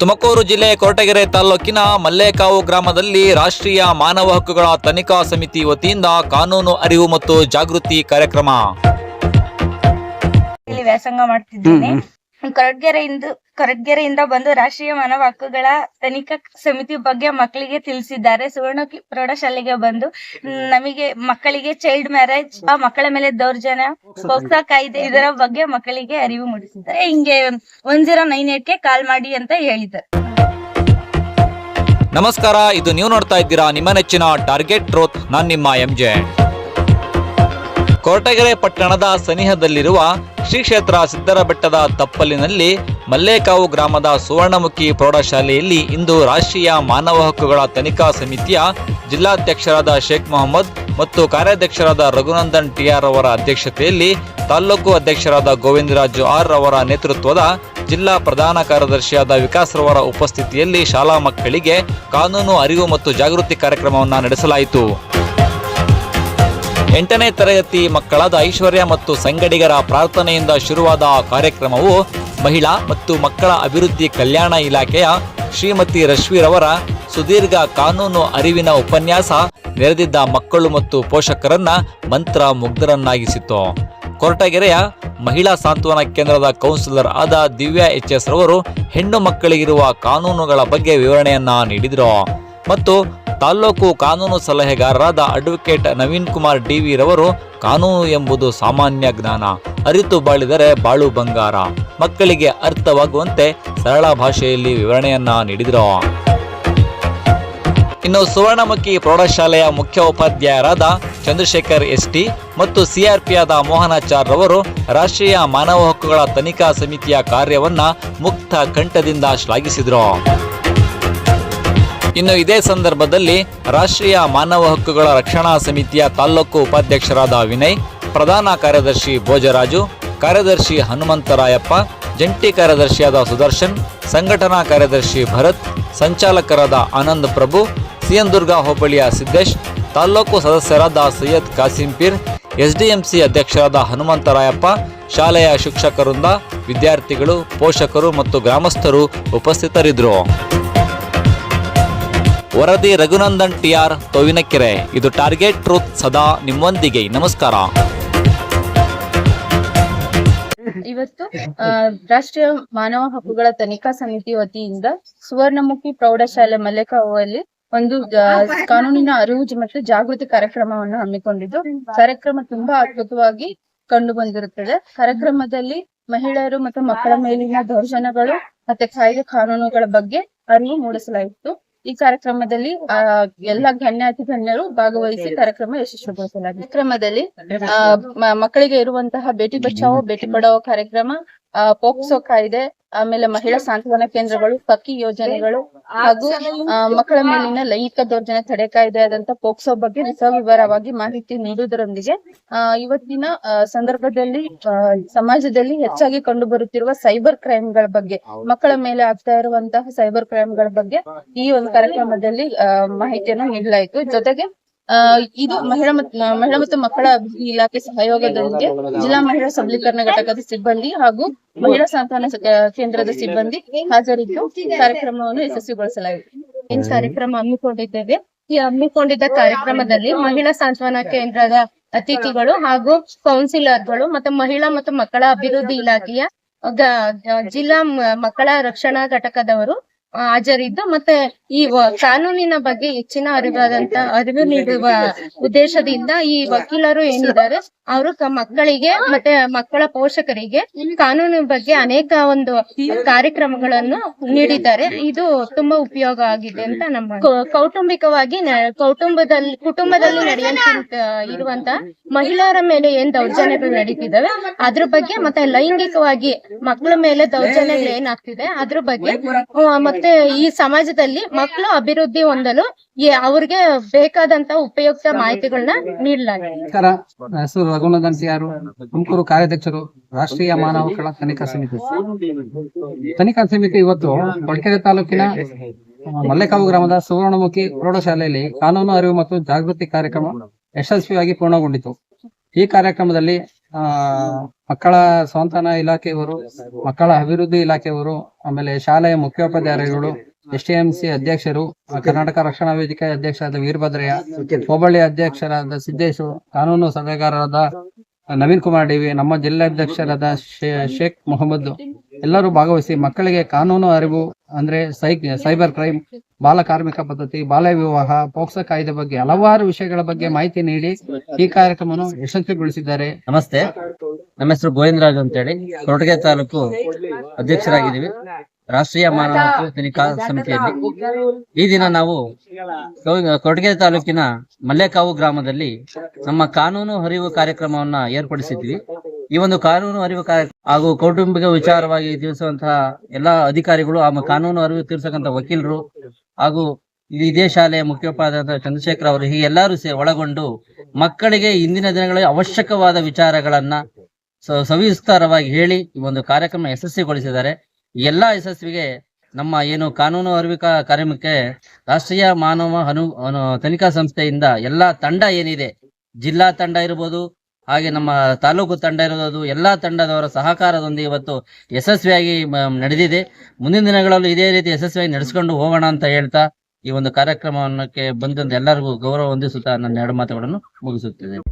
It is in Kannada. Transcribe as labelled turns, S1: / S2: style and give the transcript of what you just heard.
S1: ತುಮಕೂರು ಜಿಲ್ಲೆ ಕೊರಟಗೆರೆ ತಾಲೂಕಿನ ಮಲ್ಲೇಕಾವು ಗ್ರಾಮದಲ್ಲಿ ರಾಷ್ಟ್ರೀಯ ಮಾನವ ಹಕ್ಕುಗಳ ತನಿಖಾ ಸಮಿತಿ ವತಿಯಿಂದ ಕಾನೂನು ಅರಿವು ಮತ್ತು ಜಾಗೃತಿ ಕಾರ್ಯಕ್ರಮ.
S2: ಇಲ್ಲಿ ವ್ಯಾಸಂಗ ಮಾಡ್ತಿದ್ದೀನಿ. ಕೊರಟಗೆರೆಯಿಂದ ಕೊರಟಗೆರೆಯಿಂದ ಬಂದು ರಾಷ್ಟ್ರೀಯ ಮಾನವ ಹಕ್ಕುಗಳ ತನಿಖಾ ಸಮಿತಿ ಬಗ್ಗೆ ಮಕ್ಕಳಿಗೆ ತಿಳಿಸಿದ್ದಾರೆ. ಸುವರ್ಣ ಪ್ರೌಢಶಾಲೆಗೆ ಬಂದು ನಮಗೆ ಮಕ್ಕಳಿಗೆ ಚೈಲ್ಡ್ ಮ್ಯಾರೇಜ್ ಮಕ್ಕಳ ಮೇಲೆ ದೌರ್ಜನ್ಯ, ಪೋಕ್ಸಾ ಕಾಯ್ದೆ ಇದರ ಬಗ್ಗೆ ಮಕ್ಕಳಿಗೆ ಅರಿವು ಮೂಡಿಸಿದ್ದಾರೆ. ಹಿಂಗೆ ಒನ್ ಜೀರೋ ನೈನ್ ಏಟ್ಗೆ ಕಾಲ್ ಮಾಡಿ ಅಂತ ಹೇಳಿದ್ದಾರೆ.
S1: ನಮಸ್ಕಾರ, ಇದು ನೀವು ನೋಡ್ತಾ ಇದ್ದೀರಾ ನಿಮ್ಮ ನೆಚ್ಚಿನ ಟಾರ್ಗೆಟ್ ಟ್ರೋತ್ ನಾನ್ ನಿಮ್ಮ ಎಂಜೆ ಕೊರಟಗೆರೆ ಪಟ್ಟಣದ ಸನಿಹದಲ್ಲಿರುವ ಶ್ರೀ ಕ್ಷೇತ್ರ ಸಿದ್ದರಬೆಟ್ಟದ ತಪ್ಪಲಿನಲ್ಲಿ ಮಲ್ಲೇಕಾವು ಗ್ರಾಮದ ಸುವರ್ಣಮುಖಿ ಪ್ರೌಢಶಾಲೆಯಲ್ಲಿ ಇಂದು ರಾಷ್ಟ್ರೀಯ ಮಾನವ ಹಕ್ಕುಗಳ ತನಿಖಾ ಸಮಿತಿಯ ಜಿಲ್ಲಾಧ್ಯಕ್ಷರಾದ ಶೇಖ್ ಮೊಹಮ್ಮದ್ ಮತ್ತು ಕಾರ್ಯಾಧ್ಯಕ್ಷರಾದ ರಘುನಂದನ್ ಟಿಆರ್ ಅವರ ಅಧ್ಯಕ್ಷತೆಯಲ್ಲಿ ತಾಲ್ಲೂಕು ಅಧ್ಯಕ್ಷರಾದ ಗೋವಿಂದರಾಜು ಆರ್ ಅವರ ನೇತೃತ್ವದ ಜಿಲ್ಲಾ ಪ್ರಧಾನ ಕಾರ್ಯದರ್ಶಿಯಾದ ವಿಕಾಸ್ ರವರ ಉಪಸ್ಥಿತಿಯಲ್ಲಿ ಶಾಲಾ ಮಕ್ಕಳಿಗೆ ಕಾನೂನು ಅರಿವು ಮತ್ತು ಜಾಗೃತಿ ಕಾರ್ಯಕ್ರಮವನ್ನು ನಡೆಸಲಾಯಿತು. ಎಂಟನೇ ತರಗತಿ ಮಕ್ಕಳಾದ ಐಶ್ವರ್ಯ ಮತ್ತು ಸಂಗಡಿಗರ ಪ್ರಾರ್ಥನೆಯಿಂದ ಶುರುವಾದ ಕಾರ್ಯಕ್ರಮವು ಮಹಿಳಾ ಮತ್ತು ಮಕ್ಕಳ ಅಭಿವೃದ್ಧಿ ಕಲ್ಯಾಣ ಇಲಾಖೆಯ ಶ್ರೀಮತಿ ರಶ್ವಿರವರ ಸುದೀರ್ಘ ಕಾನೂನು ಅರಿವಿನ ಉಪನ್ಯಾಸ ನೆರೆದಿದ್ದ ಮಕ್ಕಳು ಮತ್ತು ಪೋಷಕರನ್ನ ಮಂತ್ರ ಮುಗ್ಧರನ್ನಾಗಿಸಿತು. ಕೊರಟಗೆರೆಯ ಮಹಿಳಾ ಸಾಂತ್ವನ ಕೇಂದ್ರದ ಕೌನ್ಸಿಲರ್ ಆದ ದಿವ್ಯಾ ಎಚ್ ಎಸ್ ರವರು ಹೆಣ್ಣು ಮಕ್ಕಳಿಗಿರುವ ಕಾನೂನುಗಳ ಬಗ್ಗೆ ವಿವರಣೆಯನ್ನ ನೀಡಿದರು. ಮತ್ತು ತಾಲ್ಲೂಕು ಕಾನೂನು ಸಲಹೆಗಾರರಾದ ಅಡ್ವೊಕೇಟ್ ನವೀನ್ ಕುಮಾರ್ ಡಿವಿ ರವರು ಕಾನೂನು ಎಂಬುದು ಸಾಮಾನ್ಯ ಜ್ಞಾನ. ಅರಿತು ಬಾಳಿದರೆ ಬಾಳು ಬಂಗಾರ. ಮಕ್ಕಳಿಗೆ ಅರ್ಥವಾಗುವಂತೆ ಸರಳ ಭಾಷೆಯಲ್ಲಿ ವಿವರಣೆಯನ್ನ ನೀಡಿದರು. ಇನ್ನು ಸುವರ್ಣಮುಖಿ ಪ್ರೌಢಶಾಲೆಯ ಮುಖ್ಯ ಉಪಾಧ್ಯಾಯರಾದ ಚಂದ್ರಶೇಖರ್ ಎಸ್ಟಿ ಮತ್ತು ಸಿಆರ್ಪಿಯಾದ ಮೋಹನಾಚಾರ್ ರವರು ರಾಷ್ಟ್ರೀಯ ಮಾನವ ಹಕ್ಕುಗಳ ತನಿಖಾ ಸಮಿತಿಯ ಕಾರ್ಯವನ್ನ ಮುಕ್ತ ಕಂಠದಿಂದ ಶ್ಲಾಘಿಸಿದರು. ಇನ್ನು ಇದೇ ಸಂದರ್ಭದಲ್ಲಿ ರಾಷ್ಟ್ರೀಯ ಮಾನವ ಹಕ್ಕುಗಳ ರಕ್ಷಣಾ ಸಮಿತಿಯ ತಾಲ್ಲೂಕು ಉಪಾಧ್ಯಕ್ಷರಾದ ವಿನಯ್, ಪ್ರಧಾನ ಕಾರ್ಯದರ್ಶಿ ಭೋಜರಾಜು, ಕಾರ್ಯದರ್ಶಿ ಹನುಮಂತರಾಯಪ್ಪ, ಜಂಟಿ ಕಾರ್ಯದರ್ಶಿಯಾದ ಸುದರ್ಶನ್, ಸಂಘಟನಾ ಕಾರ್ಯದರ್ಶಿ ಭರತ್, ಸಂಚಾಲಕರಾದ ಆನಂದ್ ಪ್ರಭು ಸಿಎನ್ದುರ್ಗ ಹೋಬಳಿಯ ಸಿದ್ದೇಶ್, ತಾಲ್ಲೂಕು ಸದಸ್ಯರಾದ ಸೈಯದ್ ಕಾಸಿಂಪೀರ್ ಎಸ್ಡಿಎಂಸಿ ಅಧ್ಯಕ್ಷರಾದ ಹನುಮಂತರಾಯಪ್ಪ, ಶಾಲೆಯ ಶಿಕ್ಷಕರಿಂದ ವಿದ್ಯಾರ್ಥಿಗಳು, ಪೋಷಕರು ಮತ್ತು ಗ್ರಾಮಸ್ಥರು ಉಪಸ್ಥಿತರಿದ್ದರು. ವರದಿ ರಘುನಂದನ್ ಟಿಆರ್ ತೋವಿನಕೆರೆ. ಇದು ಟಾರ್ಗೆಟ್ ಟ್ರೂತ್ ಸದಾ ನಿಮ್ಮೊಂದಿಗೆ. ನಮಸ್ಕಾರ.
S3: ಇವತ್ತು ರಾಷ್ಟ್ರೀಯ ಮಾನವ ಹಕ್ಕುಗಳ ತನಿಖಾ ಸಮಿತಿ ವತಿಯಿಂದ ಸುವರ್ಣಮುಖಿ ಪ್ರೌಢಶಾಲೆ ಮಲೆಕಾವಲ್ಲಿ ಒಂದು ಕಾನೂನಿನ ಅರಿವು ಮತ್ತು ಜಾಗೃತಿ ಕಾರ್ಯಕ್ರಮವನ್ನು ಹಮ್ಮಿಕೊಂಡಿದ್ದು. ಕಾರ್ಯಕ್ರಮ ತುಂಬಾ ಅದ್ಭುತವಾಗಿ ಕಂಡು ಬಂದಿರುತ್ತದೆ. ಕಾರ್ಯಕ್ರಮದಲ್ಲಿ ಮಹಿಳೆಯರು ಮತ್ತು ಮಕ್ಕಳ ಮೇಲಿನ ದೌರ್ಜನ್ಯಗಳು ಮತ್ತೆ ಕಾಯ್ದೆ ಕಾನೂನುಗಳ ಬಗ್ಗೆ ಅರಿವು ಮೂಡಿಸಲಾಯಿತು. ಈ ಕಾರ್ಯಕ್ರಮದಲ್ಲಿ ಆ ಎಲ್ಲ ಗಣ್ಯಾತಿ ಗಣ್ಯರು ಭಾಗವಹಿಸಿ ಕಾರ್ಯಕ್ರಮ ಯಶಸ್ವಿಗೊಳಿಸಲಾಗಿದೆ. ಕಾರ್ಯಕ್ರಮದಲ್ಲಿ ಆ ಮಕ್ಕಳಿಗೆ ಇರುವಂತಹ ಬೇಟಿ ಬಚಾವೋ ಬೇಟಿ ಪಡಾವೋ ಕಾರ್ಯಕ್ರಮ ಪೋಕ್ಸೋ ಕಾಯ್ದೆ ಆಮೇಲೆ ಮಹಿಳಾ ಸಾಂತ್ವನ ಕೇಂದ್ರಗಳು ಕಕ್ಕಿ ಯೋಜನೆಗಳು ಹಾಗೂ ಮಕ್ಕಳ ಮೇಲಿನ ಲೈಂಗಿಕ ದೌರ್ಜನ್ಯ ತಡೆ ಕಾಯ್ದೆ ಆದಂತ ಪೋಕ್ಸೋ ಬಗ್ಗೆ ಸವಿವರವಾಗಿ ಮಾಹಿತಿ ನೀಡುವುದರೊಂದಿಗೆ ಇವತ್ತಿನ ಸಂದರ್ಭದಲ್ಲಿ ಆ, ಸಮಾಜದಲ್ಲಿ ಹೆಚ್ಚಾಗಿ ಕಂಡು ಬರುತ್ತಿರುವ ಸೈಬರ್ ಕ್ರೈಮ್ಗಳ ಬಗ್ಗೆ ಮಕ್ಕಳ ಮೇಲೆ ಆಗ್ತಾ ಇರುವಂತಹ ಸೈಬರ್ ಕ್ರೈಮ್ಗಳ ಬಗ್ಗೆ ಈ ಒಂದು ಕಾರ್ಯಕ್ರಮದಲ್ಲಿ ಮಾಹಿತಿಯನ್ನು ನೀಡಲಾಯಿತು. ಜೊತೆಗೆ ಇದು ಮಹಿಳಾ ಮತ್ತು ಮಹಿಳಾ ಮತ್ತು ಮಕ್ಕಳ ಅಭಿವೃದ್ಧಿ ಇಲಾಖೆ ಸಹಯೋಗದೊಂದಿಗೆ ಜಿಲ್ಲಾ ಮಹಿಳಾ ಸಬಲೀಕರಣ ಘಟಕದ ಸಿಬ್ಬಂದಿ ಹಾಗೂ ಮಹಿಳಾ ಸಂತಾನ ಕೇಂದ್ರದ ಸಿಬ್ಬಂದಿ ಹಾಜರಿದ್ದು ಕಾರ್ಯಕ್ರಮವನ್ನು ಯಶಸ್ವಿಗೊಳಿಸಲಾಗಿದೆ. ಈ ಕಾರ್ಯಕ್ರಮ ಹಮ್ಮಿಕೊಂಡಿದ್ದೇವೆ. ಈ ಹಮ್ಮಿಕೊಂಡಿದ್ದ ಕಾರ್ಯಕ್ರಮದಲ್ಲಿ ಮಹಿಳಾ ಸಾಂತ್ವನ ಕೇಂದ್ರದ ಅತಿಥಿಗಳು ಹಾಗೂ ಕೌನ್ಸಿಲರ್ಗಳು ಮತ್ತು ಮಹಿಳಾ ಮತ್ತು ಮಕ್ಕಳ ಅಭಿವೃದ್ಧಿ ಇಲಾಖೆಯ ಜಿಲ್ಲಾ ಮಕ್ಕಳ ರಕ್ಷಣಾ ಘಟಕದವರು ಹಾಜರಿದ್ದು ಮತ್ತೆ ಈ ಕಾನೂನಿನ ಬಗ್ಗೆ ಹೆಚ್ಚಿನ ಅರಿವಾದಂತ ಅರಿವು ನೀಡುವ ಉದ್ದೇಶದಿಂದ ಈ ವಕೀಲರು ಏನಿದ್ದಾರೆ, ಅವರು ಮಕ್ಕಳಿಗೆ ಮತ್ತೆ ಮಕ್ಕಳ ಪೋಷಕರಿಗೆ ಕಾನೂನಿನ ಬಗ್ಗೆ ಅನೇಕ ಒಂದು ಕಾರ್ಯಕ್ರಮಗಳನ್ನು ನೀಡಿದ್ದಾರೆ. ಇದು ತುಂಬಾ ಉಪಯೋಗ ಆಗಿದೆ ಅಂತ ನಮ್ಮ ಕೌಟುಂಬಿಕವಾಗಿ ಕೌಟುಂಬದಲ್ಲಿ ಕುಟುಂಬದಲ್ಲಿ ನಡೆಯುವಂತ ಇರುವಂತ ಮಹಿಳೆಯರ ಮೇಲೆ ಏನ್ ದೌರ್ಜನ್ಯಗಳು ನಡೀತಿದ್ದಾವೆ, ಅದ್ರ ಬಗ್ಗೆ ಮತ್ತೆ ಲೈಂಗಿಕವಾಗಿ ಮಕ್ಕಳ ಮೇಲೆ ದೌರ್ಜನ್ಯಗಳು ಏನಾಗ್ತಿದೆ ಅದ್ರ ಬಗ್ಗೆ ಮತ್ತೆ ಈ ಸಮಾಜದಲ್ಲಿ ಮಕ್ಕಳು ಅಭಿವೃದ್ಧಿ ಹೊಂದಲು ಈ ಅವ್ರಿಗೆ ಬೇಕಾದಂತ ಉಪಯುಕ್ತ ಮಾಹಿತಿಗಳನ್ನ ನೀಡಲಾಗಿದೆ.
S4: ಹೆಸರು ರಘುನಂದನ್ ಸಿಆರ್ ತುಮಕೂರು ಕಾರ್ಯಾಧ್ಯಕ್ಷರು ರಾಷ್ಟ್ರೀಯ ಮಾನವ ಹಕ್ಕುಗಳ ತನಿಖಾ ಸಮಿತಿ. ತನಿಖಾ ಸಮಿತಿ ಇವತ್ತು ಕೊಳಕೆರೆ ತಾಲೂಕಿನ ಮಲ್ಲೇಕಾವು ಗ್ರಾಮದ ಸುವರ್ಣಮುಖಿ ಪ್ರೌಢಶಾಲೆಯಲ್ಲಿ ಕಾನೂನು ಅರಿವು ಮತ್ತು ಜಾಗೃತಿ ಕಾರ್ಯಕ್ರಮ ಯಶಸ್ವಿಯಾಗಿ ಪೂರ್ಣಗೊಂಡಿತು. ಈ ಕಾರ್ಯಕ್ರಮದಲ್ಲಿ ಆ, ಮಕ್ಕಳ ಸ್ವಂತನ ಇಲಾಖೆಯವರು, ಮಕ್ಕಳ ಅಭಿವೃದ್ಧಿ ಇಲಾಖೆಯವರು, ಆಮೇಲೆ ಶಾಲೆಯ ಮುಖ್ಯೋಪಾಧ್ಯಾಯರುಗಳು ಎಸ್ ಟಿ ಎಂ ಸಿ ಅಧ್ಯಕ್ಷರು ಕರ್ನಾಟಕ ರಕ್ಷಣಾ ವೇದಿಕೆ ಅಧ್ಯಕ್ಷರಾದ ವೀರಭದ್ರಯ್ಯ, ಹೋಬಳಿ ಅಧ್ಯಕ್ಷರಾದ ಸಿದ್ದೇಶು, ಕಾನೂನು ಸಲಹೆಗಾರರಾದ ನವೀನ್ ಕುಮಾರ್ ಡಿವಿ ನಮ್ಮ ಜಿಲ್ಲಾಧ್ಯಕ್ಷರಾದ ಶೇಖ್ ಮೊಹಮ್ಮದ್ ಎಲ್ಲರೂ ಭಾಗವಹಿಸಿ ಮಕ್ಕಳಿಗೆ ಕಾನೂನು ಅರಿವು, ಅಂದ್ರೆ ಸೈ, ಸೈಬರ್ ಕ್ರೈಮ್, ಬಾಲ ಕಾರ್ಮಿಕ ಪದ್ಧತಿ, ಬಾಲ್ಯ ವಿವಾಹ, ಪೋಕ್ಸೋ ಕಾಯ್ದೆ ಬಗ್ಗೆ ಹಲವಾರು ವಿಷಯಗಳ ಬಗ್ಗೆ ಮಾಹಿತಿ ನೀಡಿ ಈ ಕಾರ್ಯಕ್ರಮವನ್ನು ಯಶಸ್ವಿಗೊಳಿಸಿದ್ದಾರೆ.
S5: ನಮಸ್ತೆ. ನಮ್ಮ ಹೆಸರು ಗೋವಿಂದರಾಜ್ ಅಂತೇಳಿ. ಕೊರಟಗೆ ತಾಲೂಕು ಅಧ್ಯಕ್ಷರಾಗಿದ್ದೀವಿ. ರಾಷ್ಟ್ರೀಯ ಮಾನವ ಹಕ್ಕು ತನಿಖಾ ಸಮಿತಿಯಲ್ಲಿ. ಈ ದಿನ ನಾವು ಕೊರಟಗೆ ತಾಲೂಕಿನ ಮಲ್ಲೇಕಾವು ಗ್ರಾಮದಲ್ಲಿ ನಮ್ಮ ಕಾನೂನು ಅರಿವು ಕಾರ್ಯಕ್ರಮವನ್ನ ಏರ್ಪಡಿಸಿದ್ವಿ. ಈ ಒಂದು ಕಾನೂನು ಅರಿವು ಹಾಗೂ ಕೌಟುಂಬಿಕ ವಿಚಾರವಾಗಿ ತಿಳಿಸುವಂತಹ ಎಲ್ಲಾ ಅಧಿಕಾರಿಗಳು ಆ ಕಾನೂನು ಅರಿವು ತೀರ್ಸಕಂತ ವಕೀಲರು ಹಾಗೂ ಇದೇ ಶಾಲೆಯ ಮುಖ್ಯೋಪಾಧ್ಯಾಯ ಚಂದ್ರಶೇಖರ್ ಅವರು ಹೀಗೆ ಎಲ್ಲರೂ ಸೇ ಒಳಗೊಂಡು ಮಕ್ಕಳಿಗೆ ಇಂದಿನ ದಿನಗಳಲ್ಲಿ ಅವಶ್ಯಕವಾದ ವಿಚಾರಗಳನ್ನ ಸವಿಸ್ತಾರವಾಗಿ ಹೇಳಿ ಈ ಒಂದು ಕಾರ್ಯಕ್ರಮ ಯಶಸ್ವಿಗೊಳಿಸಿದ್ದಾರೆ. ಎಲ್ಲಾ ಯಶಸ್ವಿಗೆ ನಮ್ಮ ಏನು ಕಾನೂನು ಅರಿವಿಕಾ ಕಾರ್ಯಕ್ರಮಕ್ಕೆ ರಾಷ್ಟ್ರೀಯ ಮಾನವ ಅನು ತನಿಖಾ ಸಂಸ್ಥೆಯಿಂದ ಎಲ್ಲಾ ತಂಡ ಏನಿದೆ, ಜಿಲ್ಲಾ ತಂಡ ಇರ್ಬೋದು ಹಾಗೆ ನಮ್ಮ ತಾಲೂಕು ತಂಡ ಇರೋದು ಎಲ್ಲಾ ತಂಡದವರ ಸಹಕಾರದೊಂದಿಗೆ ಇವತ್ತು ಯಶಸ್ವಿಯಾಗಿ ನಡೆದಿದೆ. ಮುಂದಿನ ದಿನಗಳಲ್ಲೂ ಇದೇ ರೀತಿ ಯಶಸ್ವಿಯಾಗಿ ನಡೆಸ್ಕೊಂಡು ಹೋಗೋಣ ಅಂತ ಹೇಳ್ತಾ ಈ ಒಂದು ಕಾರ್ಯಕ್ರಮಕ್ಕೆ ಬಂದಂತ ಎಲ್ಲರಿಗೂ ಗೌರವ ಹೊಂದಿಸುತ್ತಾ ನನ್ನ ಎರಡು ಮಾತುಗಳನ್ನು ಮುಗಿಸುತ್ತಿದ್ದೇನೆ